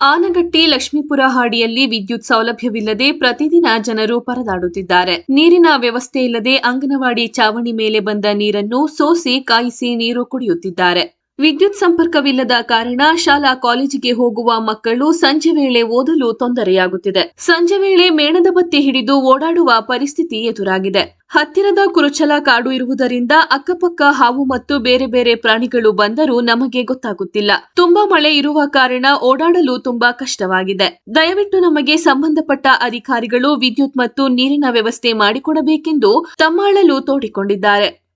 ಆನಗಟ್ಟಿ ಲಕ್ಷ್ಮೀಪುರ ಹಾಡಿಯಲ್ಲಿ ವಿದ್ಯುತ್ ಸೌಲಭ್ಯವಿಲ್ಲದೆ ಪ್ರತಿದಿನ ಜನರು ಪರದಾಡುತ್ತಿದ್ದಾರೆ. ನೀರಿನ ವ್ಯವಸ್ಥೆ ಇಲ್ಲದೆ ಅಂಗನವಾಡಿ ಚಾವಣಿ ಮೇಲೆ ಬಂದ ನೀರನ್ನು ಸೋಸಿ ಕಾಯಿಸಿ ನೀರು ಕುಡಿಯುತ್ತಿದ್ದಾರೆ. ವಿದ್ಯುತ್ ಸಂಪರ್ಕವಿಲ್ಲದ ಕಾರಣ ಶಾಲಾ ಕಾಲೇಜಿಗೆ ಹೋಗುವ ಮಕ್ಕಳು ಸಂಜೆ ವೇಳೆ ಓದಲು ತೊಂದರೆಯಾಗುತ್ತಿದೆ. ಸಂಜೆ ವೇಳೆ ಮೇಣದ ಬತ್ತಿ ಹಿಡಿದು ಓಡಾಡುವ ಪರಿಸ್ಥಿತಿ ಎದುರಾಗಿದೆ. ಹತ್ತಿರದ ಕುರುಚಲ ಕಾಡು ಇರುವುದರಿಂದ ಅಕ್ಕಪಕ್ಕ ಹಾವು ಮತ್ತು ಬೇರೆ ಬೇರೆ ಪ್ರಾಣಿಗಳು ಬಂದರೂ ನಮಗೆ ಗೊತ್ತಾಗುತ್ತಿಲ್ಲ. ತುಂಬಾ ಮಳೆ ಇರುವ ಕಾರಣ ಓಡಾಡಲು ತುಂಬಾ ಕಷ್ಟವಾಗಿದೆ. ದಯವಿಟ್ಟು ನಮಗೆ ಸಂಬಂಧಪಟ್ಟ ಅಧಿಕಾರಿಗಳು ವಿದ್ಯುತ್ ಮತ್ತು ನೀರಿನ ವ್ಯವಸ್ಥೆ ಮಾಡಿಕೊಡಬೇಕೆಂದು ತಮ್ಮಾಳಲು ತೋಡಿಕೊಂಡಿದ್ದಾರೆ.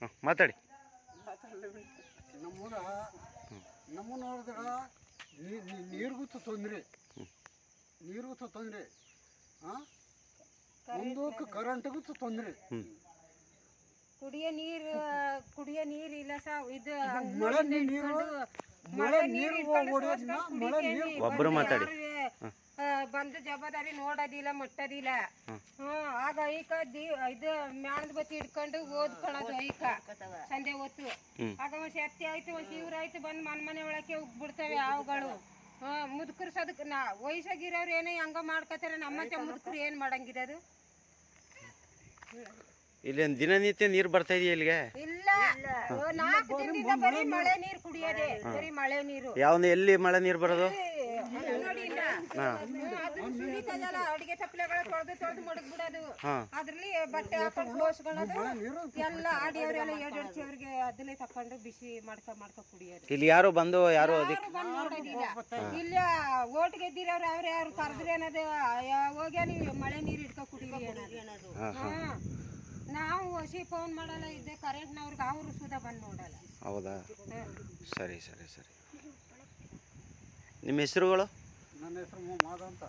ಹಾಂ ಮಾತಾಡಿ. ನಮ್ಮೂರ ನಮ್ಮ ನೋಡಿದ್ರೆ ನೀರಿಗೂ ತೊಂದರೆ. ನೀರಿಗೂ ತೊಂದ್ರೆ. ಹಾಂ ಒಂದು ಕರೆಂಟ್ಗೂ ತೊಂದರೆ. ತೊಂದ್ರೆ ಕುಡಿಯೋ ನೀರು ಕುಡಿಯ ನೀರು ಇಲ್ಲ ಸಾ ಇದು ಮಳೆ ನೀರು ಮಳೆ ನೀರು ಒಬ್ಬರು ಮಳೆ ನೀರು ಒಬ್ರು ಮಾತಾಡಿ. ಬಂದು ಜವಾಬ್ದಾರಿ ನೋಡೋದಿಲ್ಲ ಮುಟ್ಟೋದಿಲ್ಲ. ಹ್ಮ್. ಆಗ ಐಕ ದಿ ಇದು ಮ್ಯಾಣದ ಬತ್ತಿ ಹಿಡ್ಕೊಂಡು ಓದ್ಕೊಳೋದು ಐಕ ಸಂಜೆ ಹೊತ್ತು. ಆಗ ಒಂದ್ ಶಕ್ತಿ ಆಯ್ತು ಒಂದ್ ಶಿವ್ರ ಆಯ್ತು ಬಂದು ಮನ್ ಮನೆ ಒಳಕ್ಕೆ ಬಿಡ್ತವೆ ಹಾವುಗಳು. ಹ್ಮ್ ಮುದುಕರು ಸದಕ್ ನಾ ವಯಸ್ಸಾಗಿರೋರು ಏನೋ ಹಂಗ ಮಾಡ್ಕೋತಾರೆ ನಮ್ಮಂತೆ ಮುದುಕರು ಏನ್ ಮಾಡಂಗಿದೆ ಅದು? ಇಲ್ಲಿ ದಿನನಿತ್ಯ ನೀರು ಬರ್ತಾ ಇದೆಯಾ ಇಲ್ಲಿಗೆ? ಇಲ್ಲ. ಓ, ನಾಲ್ಕು ದಿನದಿಂದ ಬರೀ ಮಳೆ ನೀರು. ಕುಡಿಯೋದೇ ಬರೀ ಮಳೆ ನೀರು. ಯಾವ ಎಲ್ಲಿ ಮಳೆ ನೀರು ಬರೋದು ಅಲ್ಲಿ ನೋಡಿ ಇಲ್ಲ ಅದನ್ನ ಸುರಿತದಲ್ಲ ಅಡಿಗೆ ತಪ್ಪಲೆಗಳ ತೊಳೆದು ತೊಳೆದು ಮಡಗ್ ಬಿಡೋದು ಅದ್ರಲ್ಲಿ ಬಟ್ಟೆ ಹಾಕೊಂಡು ಎಲ್ಲ ಆಡಿಯವರೆಲ್ಲ ಏಡಡ್ಸಿ ಅವ್ರಿಗೆ ಅದನ್ನೇ ತಕೊಂಡು ಬಿಸಿ ಮಾಡ್ಕೊ ಮಾಡ್ಕೊ ಕುಡಿಯೋದು. ಇಲ್ಲಿ ಯಾರು ಬಂದು ಯಾರು ಅದಕ್ಕೆ ಇಲ್ಲ ಓಟ್ ಗೆದ್ದಿರೋರು ಅವ್ರು ಯಾರು ಕರೆದ್ರೆ ಅನ್ನೋದು ಹೋಗ್ಯ ನೀವು ಮಳೆ ನೀರು ಇಟ್ಕೊ ಕುಡೀರಿ ಏನದು ಹಾ. ನಾವು ಹೊಸಿ ಫೋನ್ ಮಾಡಲ್ಲ ಇದ್ದೆ ಕರೆಂಟ್ನವ್ರಿಗೆ ಅವರು ಸುಧಾ ಬಂದು ನೋಡಲ್ಲ. ಹೌದಾ? ಸರಿ ಸರಿ ಸರಿ. ನಿಮ್ಮ ಹೆಸರುಗಳು? ನನ್ನ ಹೆಸರು ಮಾದ ಅಂತ.